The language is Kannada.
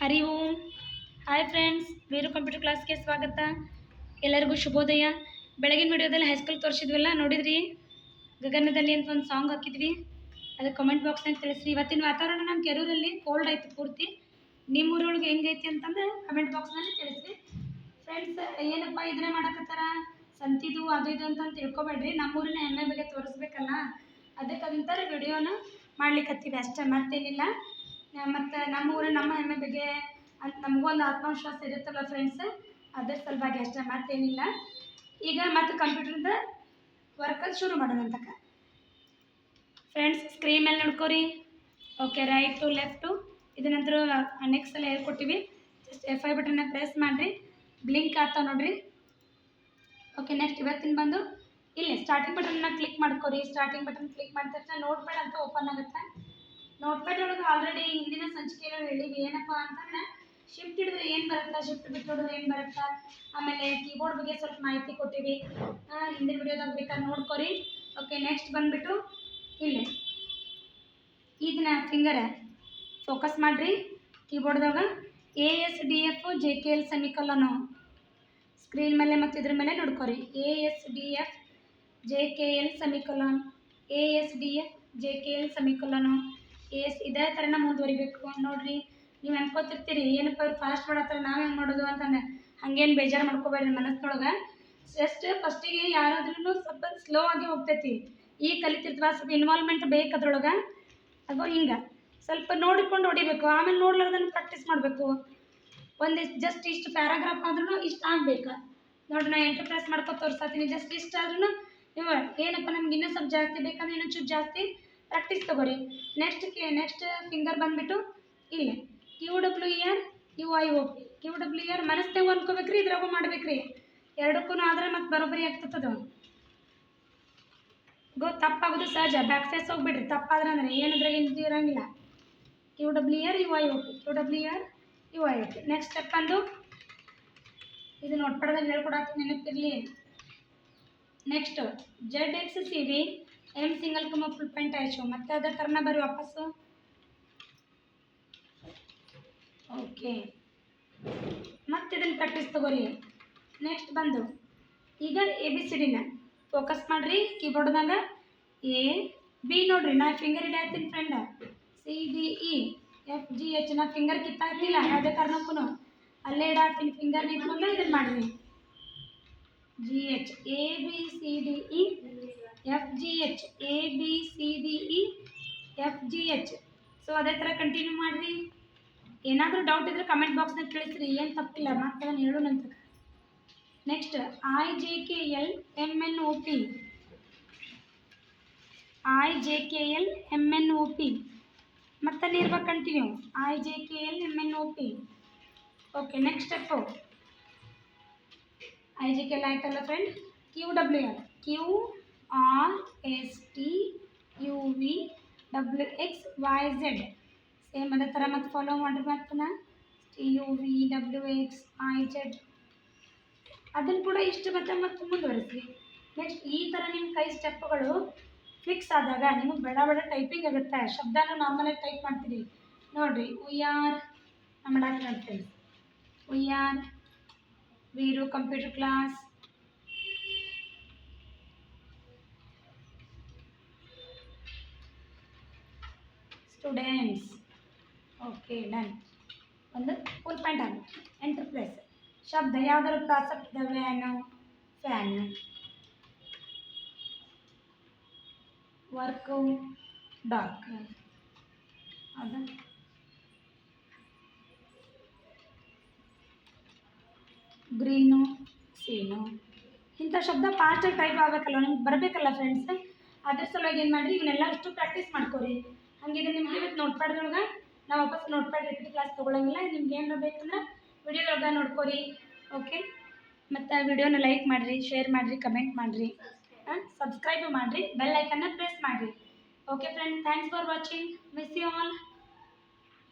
Hari Om. Hi friends Veeru computer ಕ್ಲಾಸ್ಗೆ ಸ್ವಾಗತ. ಎಲ್ಲರಿಗೂ ಶುಭೋದಯ. ಬೆಳಗಿನ ವಿಡಿಯೋದಲ್ಲಿ ಹೈಸ್ಕೂಲ್ ತೋರಿಸಿದ್ವಲ್ಲ, ನೋಡಿದ್ರಿ? ಗಗನದಲ್ಲಿ ಅಂತ ಒಂದು ಸಾಂಗ್ ಹಾಕಿದ್ವಿ. ಅದು ಕಮೆಂಟ್ ಬಾಕ್ಸ್ನಾಗ ತಿಳಿಸ್ರಿ. ಇವತ್ತಿನ ವಾತಾವರಣ ನಮ್ಮ ಕೆರೂರಲ್ಲಿ ಕೋಲ್ಡ್ ಆಯ್ತು ಪೂರ್ತಿ. ನಿಮ್ಮ ಊರೊಳಗೆ ಹೆಂಗೈತಿ ಅಂತಂದ್ರೆ ಕಮೆಂಟ್ ಬಾಕ್ಸ್ನಲ್ಲಿ ತಿಳಿಸ್ರಿ. ಫ್ರೆಂಡ್ಸ್ ಏನಪ್ಪ ಇದನ್ನೇ ಮಾಡಕತ್ತಾರ? ಸಂತಿದು, ಅದು ಇದು ಅಂತ ತಿಳ್ಕೊಬೇಡ್ರಿ. ನಮ್ಮೂರಿನ ಹೆಮ್ಮೆ ಬಗ್ಗೆ ತೋರಿಸ್ಬೇಕಲ್ಲ. ಅದಕ್ಕೆ ಅದಂತಾರೆ ವಿಡಿಯೋನ ಮಾಡ್ಲಿಕ್ಕತ್ತೀವಿ ಅಷ್ಟೇ, ಮತ್ತೇನಿಲ್ಲ. ಮತ್ತು ನಮ್ಮ ಊರು, ನಮ್ಮ ಹೆಮ್ಮೆ ಬಗ್ಗೆ ಅಂತ ನಮಗೂ ಒಂದು ಆತ್ಮವಿಶ್ವಾಸ ಇರುತ್ತಲ್ಲ ಫ್ರೆಂಡ್ಸ್ ಅದ್ರ ಸಲುವಾಗಿ ಅಷ್ಟೇ ಮತ್ತೇನಿಲ್ಲ. ಈಗ ಮತ್ತೆ ಕಂಪ್ಯೂಟರ್ದ ವರ್ಕಲ್ಲಿ ಶುರು ಮಾಡೋಣ ಅಂತಕ ಫ್ರೆಂಡ್ಸ್ ಸ್ಕ್ರೀನ್ ಮೇಲೆ ನೋಡ್ಕೋರಿ. ಓಕೆ ರೈಟ್ ಟು ಲೆಫ್ಟು ಇದು ನಂತರ ನೆಕ್ಸ್ಟ್ ಎಲ್ಲ ಹೇಳ್ಕೊಟ್ಟಿವಿ ಜಸ್ಟ್ ಎಫ್ ಐ ಬಟನ್ನ ಪ್ರೆಸ್ ಮಾಡಿರಿ. ಬ್ಲಿಂಕ್ ಆಗ್ತಾವ ನೋಡ್ರಿ. ಓಕೆ ನೆಕ್ಸ್ಟ್ ಇವತ್ತಿನ ಬಂದು, ಇಲ್ಲಿ ಸ್ಟಾರ್ಟಿಂಗ್ ಬಟನ್ನ ಕ್ಲಿಕ್ ಮಾಡ್ಕೊರಿ. ಸ್ಟಾರ್ಟಿಂಗ್ ಬಟನ್ ಕ್ಲಿಕ್ ಮಾಡಿದ ತಕ್ಷಣ ನೋಡ್ಬೇಡ ಅಂತ ಓಪನ್ ಆಗುತ್ತೆ. ನೋಟ್ ಪ್ಯಾಡ್ ಒಳಗೆ ಆಲ್ರೆಡಿ ಹಿಂದಿನ ಸಂಚಿಕೆಯಲ್ಲಿ ಹೇಳಿವಿ ಏನಪ್ಪ ಅಂತಂದ್ರೆ ಶಿಫ್ಟ್ ಹಿಡಿದ್ರೆ ಏನು ಬರುತ್ತಾ? ಶಿಫ್ಟ್ ಬಿಟ್ಟು ನೋಡಿದ್ರೆ ಏನು ಬರುತ್ತಾ? ಆಮೇಲೆ ಕೀಬೋರ್ಡ್ ಬಗ್ಗೆ ಸ್ವಲ್ಪ ಮಾಹಿತಿ ಕೊಟ್ಟಿವಿ. ಹಿಂದಿನ ವಿಡಿಯೋದಾಗ ಬೇಕಾದ್ರೆ ನೋಡ್ಕೊರಿ. ಓಕೆ ನೆಕ್ಸ್ಟ್ ಬಂದ್ಬಿಟ್ಟು ಇಲ್ಲಿ. ಇದನ್ನ ಫಿಂಗರ್ ಫೋಕಸ್ ಮಾಡಿರಿ. ಕೀಬೋರ್ಡ್ದಾಗ A S D F J K L semicolon screen ಮೇಲೆ ಮತ್ತು ಇದ್ರ ಮೇಲೆ ನೋಡ್ಕೊರಿ. A S D F J K L semicolon A S D F J K L semicolon S ಇದೇ ಥರನ ಮುಂದುವರಿಬೇಕು ನೋಡ್ರಿ. ನೀವು ಅನ್ಕೋತಿರ್ತೀರಿ ಏನಪ್ಪ ಅವ್ರು ಫಾಸ್ಟ್ ಮಾಡತ್ತಾರೆ, ನಾವು ಹೆಂಗೆ ಮಾಡೋದು ಅಂತಂದೆ ಹಂಗೇನು ಬೇಜಾರು ಮಾಡ್ಕೋಬೇಡ್ರಿ ಮನಸ್ಸೊಳಗೆ. ಜಸ್ಟ್ ಫಸ್ಟಿಗೆ ಯಾರಾದ್ರೂ ಸ್ವಲ್ಪ ಸ್ಲೋ ಆಗಿ ಹೋಗ್ತೈತಿ. ಈಗ ಕಲಿತಿರ್ತೀವ ಸ್ವಲ್ಪ ಇನ್ವಾಲ್ವ್ಮೆಂಟ್ ಬೇಕು ಅದ್ರೊಳಗೆ. ಅದು ಹಿಂಗೆ. ಸ್ವಲ್ಪ ನೋಡಿಕೊಂಡು ಹೊಡಿಬೇಕು. ಆಮೇಲೆ ನೋಡ್ಲಾರ್ದನ್ನು ಪ್ರಾಕ್ಟೀಸ್ ಮಾಡಬೇಕು. ಒಂದಿಷ್ಟು ಜಸ್ಟ್ ಇಷ್ಟು ಪ್ಯಾರಾಗ್ರಾಫ್ ಆದ್ರೂ ಇಷ್ಟು ಆಗಬೇಕು. ನೋಡ್ರಿ ನಾ ಎಂಟರ್ಪ್ರೈಸ್ ಮಾಡ್ಕೊ ತೋರಿಸ್ತೀನಿ. ಜಸ್ಟ್ ಇಷ್ಟ ಆದ್ರೂ ಏನಪ್ಪ ನಮ್ಗೆ ಇನ್ನೂ ಸ್ವಲ್ಪ ಜಾಸ್ತಿ ಬೇಕಂದ್ರೆ ಇನ್ನೂ ಚೂರು ಜಾಸ್ತಿ ಪ್ರಾಕ್ಟೀಸ್ ತಗೋರಿ. ನೆಕ್ಸ್ಟ್ ನೆಕ್ಸ್ಟ್ ಫಿಂಗರ್ ಬಂದುಬಿಟ್ಟು ಇಲ್ಲಿ. Q W E R U I O Q W R ಮನಸ್ನಾಗ ಅನ್ಕೋಬೇಕ್ರಿ ಇದ್ರಾಗೂ ಮಾಡ್ಬೇಕ್ರಿ. ಎರಡಕ್ಕೂ ಆದ್ರೆ ಮತ್ತೆ ಬರೋಬ್ಬರಿ ಆಗ್ತದ ಗೋ, ತಪ್ಪಾಗೋದು ಸಹಜ. Back face ಹೋಗ್ಬಿಡ್ರಿ. ತಪ್ಪಾದ್ರೆ ಅಂದ್ರೆ ಏನಿದ್ರಾಗ ಏನು ಇರಂಗಿಲ್ಲ. Q W E R U I O Q W E R U I O next step ಬಂದು, ಇದು ನೋಟ್ಪಡದಲ್ಲಿ ಹೇಳ್ಕೊಡಕ್ಕೆ ನೆನಪಿರಲಿ. Next Z X C V M single comma full pant ಆಯ್ತು. ಮತ್ತೆ ಅದೇ ಥರನ ಬರ್ರಿ ವಾಪಸ್ಸು? ಓಕೆ ಮತ್ತೆ ಇದನ್ನು ಪ್ರಾಕ್ಟೀಸ್ ತಗೋರಿ. ನೆಕ್ಸ್ಟ್ ಬಂದು. ಈಗ ಎ ಬಿ ಸಿ ಡಿನ ಫೋಕಸ್ ಮಾಡಿರಿ. ಕೀಬೋರ್ಡ್ದಾಗ ಎ ಬಿ ನೋಡ್ರಿ. ನಾ finger ಹಿಡಿಯತ್ತೀನಿ friend C D E F G H ನಾ ಫಿಂಗರ್ ಕಿತ್ತಾಗ್ತಿಲ್ಲ ಯಾವುದೇ ಕಾರಣಕ್ಕೂ ಅಲ್ಲೇ ಇಡಾತೀನಿ ಫಿಂಗರ್ ಇಟ್ಕೊಂಡು ಇದನ್ನು ಮಾಡಿರಿ. G H A B C D E F G H A B C D E F G H so ಅದೇ ಥರ ಕಂಟಿನ್ಯೂ ಮಾಡಿರಿ. ಏನಾದರೂ ಡೌಟ್ ಇದ್ದರೆ ಕಮೆಂಟ್ ಬಾಕ್ಸ್ನಾಗ ತಿಳಿಸ್ರಿ. ಏನು ತಪ್ಪಿಲ್ಲ. ಮತ್ತೆ ನಾನು ಹೇಳೋಣಂತ next I J K L M N O P I J K L M N O P ಮತ್ತೆ ಇರ್ಬೇಕು continue I J K L M N O P okay next step I G K L ಆಯ್ತಲ್ಲ friend Q W R Q R S T U V W X Y Z same ಅದೇ ಥರ ಮತ್ತೆ ಫಾಲೋ ಮಾಡಿರಿ ಮತ್ತೆ T U V W X I Z ಅದನ್ನು ಕೂಡ ಇಷ್ಟು ಮತ್ತೆ ಮತ್ತೆ ಮುಂದುವರಿಸಿ ನೆಕ್ಸ್ಟ್ ಈ ಥರ ನಿಮ್ಮ ಕೈ ಸ್ಟೆಪ್ಗಳು ಫಿಕ್ಸ್ ಆದಾಗ ನಿಮಗೆ ಬೇಡ ಬೇಡ ಟೈಪಿಂಗ್ ಆಗುತ್ತೆ. ಶಬ್ದನೂ ನಾರ್ಮಲಾಗಿ ಟೈಪ್ ಮಾಡ್ತೀರಿ. ನೋಡಿರಿ ಉಯ್ಯಾರ್ ನಮ್ಮ doctor friends V R Veeru computer class students okay done ಒಂದು ಫುಲ್ ಪ್ಯಾಂಟ್ ಆಗಿ ಎಂಟರ್ಪ್ರೈಸ್ ಶಬ್ದ ಯಾವ್ದಾದ್ರು ಪ್ರಾಸಕ್ಟ್ ಇದೆ ವ್ಯಾನು ಫ್ಯಾನು ವರ್ಕು ಡಾರ್ಕ್ ಅದು. Green, scene. ಇಂಥ ಶಬ್ದ ಫಾಸ್ಟಾಗಿ ಟೈಪ್ ಆಗಬೇಕಲ್ಲ ನಿಮ್ಗೆ ಬರಬೇಕಲ್ಲ ಫ್ರೆಂಡ್ಸ್ ಅದ್ರ ಸಲುವಾಗಿ ಏನು ಮಾಡಿರಿ, ಇವನ್ನೆಲ್ಲ ಅಷ್ಟು ಪ್ರಾಕ್ಟೀಸ್ ಮಾಡ್ಕೊರಿ. ಹಾಗಿದ್ರೆ ನಿಮ್ಗೆ ಇವತ್ತು ನೋಟ್ಪ್ಯಾಡ್ದೊಳಗೆ ನಾವು ವಾಪಸ್ ನೋಟ್ಪ್ಯಾಡ್ ರಿಪೀಟ್ ಕ್ಲಾಸ್ ತೊಗೊಳಂಗಿಲ್ಲ. ನಿಮ್ಗೆ ಏನಾರ ಬೇಕಂದ್ರೆ ವಿಡಿಯೋದೊಳಗೆ ನೋಡ್ಕೊರಿ. ಓಕೆ ಮತ್ತು ವಿಡಿಯೋನ ಲೈಕ್ ಮಾಡಿರಿ ಶೇರ್ ಮಾಡಿರಿ ಕಮೆಂಟ್ ಮಾಡಿರಿ. ಸಬ್ಸ್ಕ್ರೈಬ್ ಮಾಡಿರಿ ಬೆಲ್ ಐಕನ್ನ ಪ್ರೆಸ್ ಮಾಡಿರಿ. Okay friend thanks for watching miss you all